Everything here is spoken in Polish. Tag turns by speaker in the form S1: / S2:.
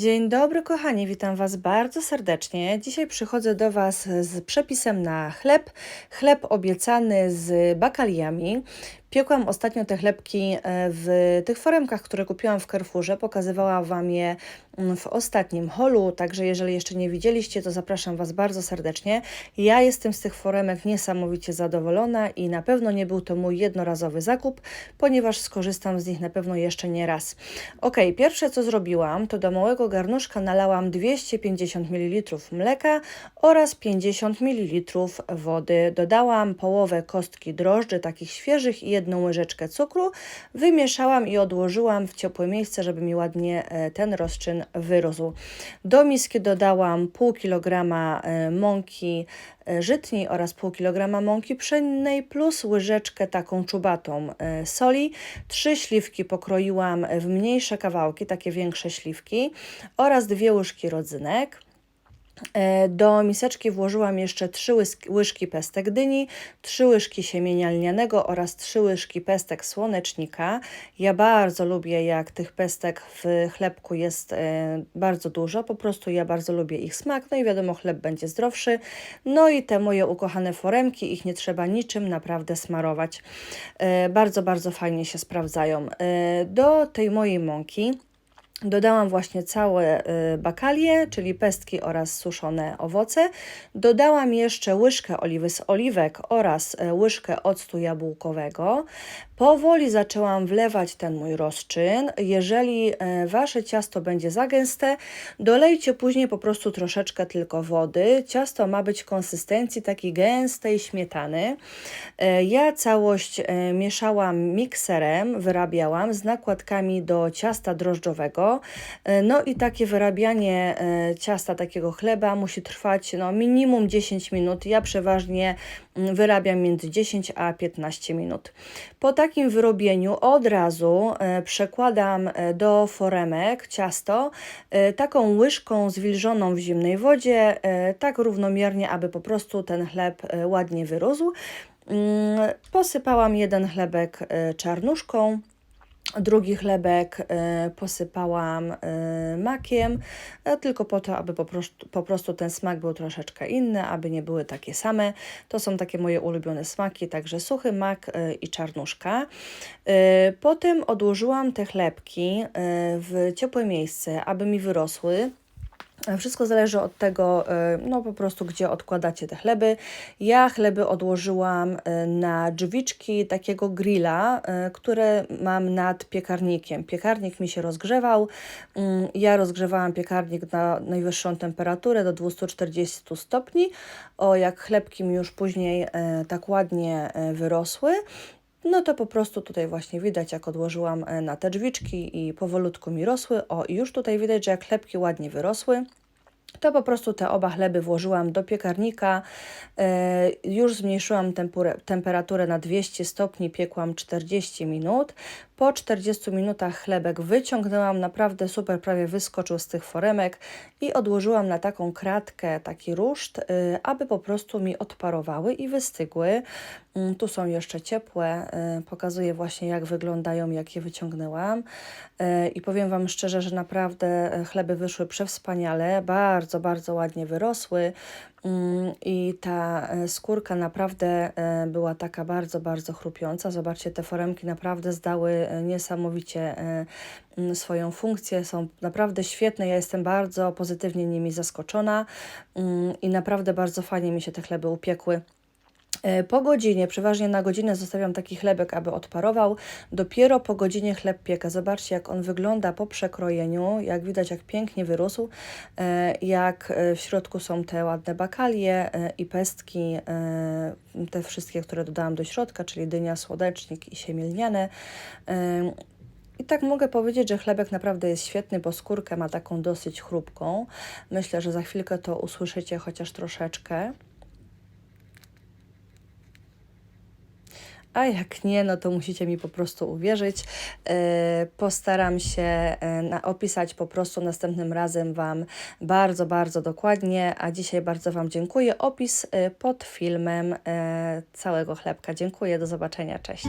S1: Dzień dobry, kochani, witam Was bardzo serdecznie. Dzisiaj przychodzę do Was z przepisem na chleb. Chleb obiecany z bakaliami. Piekłam ostatnio te chlebki e, w tych foremkach, które kupiłam w Carrefourze. Pokazywałam Wam je mm, w ostatnim holu, także jeżeli jeszcze nie widzieliście, to zapraszam Was bardzo serdecznie. Ja jestem z tych foremek niesamowicie zadowolona i na pewno nie był to mój jednorazowy zakup, ponieważ skorzystam z nich na pewno jeszcze nie raz. Ok, pierwsze co zrobiłam, to do małego garnuszka nalałam 250 ml mleka oraz 50 ml wody. Dodałam połowę kostki drożdży, takich świeżych i jedną łyżeczkę cukru, wymieszałam i odłożyłam w ciepłe miejsce, żeby mi ładnie e, ten rozczyn wyrósł. Do miski dodałam pół kilograma e, mąki e, żytniej oraz pół kilograma mąki pszennej plus łyżeczkę taką czubatą soli. Trzy śliwki pokroiłam w mniejsze kawałki, takie większe śliwki oraz dwie łyżki rodzynek. E, do miseczki włożyłam jeszcze 3 łyżki pestek dyni, 3 łyżki siemienia lnianego oraz 3 łyżki pestek słonecznika. Ja bardzo lubię, jak tych pestek w chlebku jest e, bardzo dużo, po prostu ja bardzo lubię ich smak, no i wiadomo, chleb będzie zdrowszy. No i te moje ukochane foremki, ich nie trzeba niczym naprawdę smarować. E, bardzo, bardzo fajnie się sprawdzają. Do tej mojej mąki Dodałam właśnie całe y, bakalie, czyli pestki oraz suszone owoce. Dodałam jeszcze łyżkę oliwy z oliwek oraz y, łyżkę octu jabłkowego. Powoli zaczęłam wlewać ten mój rozczyn. Jeżeli y, Wasze ciasto będzie za gęste, dolejcie później po prostu troszeczkę tylko wody. Ciasto ma być konsystencji takiej gęstej śmietany. Ja całość mieszałam mikserem, wyrabiałam z nakładkami do ciasta drożdżowego. E, no i takie wyrabianie e, ciasta, takiego chleba musi trwać no, minimum 10 minut. Ja przeważnie mm, wyrabiam między 10 a 15 minut. Po takim wyrobieniu od razu e, przekładam do foremek ciasto taką łyżką zwilżoną w zimnej wodzie, tak równomiernie, aby po prostu ten chleb ładnie wyrósł. Mm, posypałam jeden chlebek czarnuszką, Drugi chlebek y, posypałam y, makiem, y, tylko po to, aby po prostu, po prostu ten smak był troszeczkę inny, aby nie były takie same. To są takie moje ulubione smaki, także suchy mak i czarnuszka. Potem odłożyłam te chlebki w ciepłe miejsce, aby mi wyrosły. Wszystko zależy od tego, e, no po prostu, gdzie odkładacie te chleby. Ja chleby odłożyłam e, na drzwiczki takiego grilla, e, które mam nad piekarnikiem. Piekarnik mi się rozgrzewał. Mm, ja rozgrzewałam piekarnik na najwyższą temperaturę do 240 stopni. O, jak chlebki mi już później tak ładnie wyrosły, no to po prostu tutaj właśnie widać, jak odłożyłam e, na te drzwiczki i powolutku mi rosły. O, i już tutaj widać, że jak chlebki ładnie wyrosły, to po prostu te oba chleby włożyłam do piekarnika. E, już zmniejszyłam temperaturę na 200 stopni, piekłam 40 minut. Po 40 minutach chlebek wyciągnęłam, naprawdę super, prawie wyskoczył z tych foremek i odłożyłam na taką kratkę taki ruszt, y, aby po prostu mi odparowały i wystygły. Mm, tu są jeszcze ciepłe, y, pokazuję właśnie jak wyglądają, jak je wyciągnęłam y, i powiem Wam szczerze, że naprawdę chleby wyszły przewspaniale, bardzo, bardzo ładnie wyrosły. Mm, I ta e, skórka naprawdę e, była taka bardzo, bardzo chrupiąca. Zobaczcie, te foremki naprawdę zdały e, niesamowicie mm, swoją funkcję, są naprawdę świetne. Ja jestem bardzo pozytywnie nimi zaskoczona mm, i naprawdę bardzo fajnie mi się te chleby upiekły. E, po godzinie, przeważnie na godzinę zostawiam taki chlebek, aby odparował. Dopiero po godzinie chleb piekę. Zobaczcie, jak on wygląda po przekrojeniu. Jak widać, jak pięknie wyrósł. E, jak e, w środku są te ładne bakalie i pestki, te wszystkie, które dodałam do środka, czyli dynia, słodecznik i siemielniane. I tak mogę powiedzieć, że chlebek naprawdę jest świetny, bo skórkę ma taką dosyć chrupką. Myślę, że za chwilkę to usłyszycie chociaż troszeczkę. A jak nie, no to musicie mi po prostu uwierzyć. E, postaram się e, opisać po prostu następnym razem Wam bardzo, bardzo dokładnie, a dzisiaj bardzo Wam dziękuję. Opis e, pod filmem całego chlebka. Dziękuję, do zobaczenia, cześć.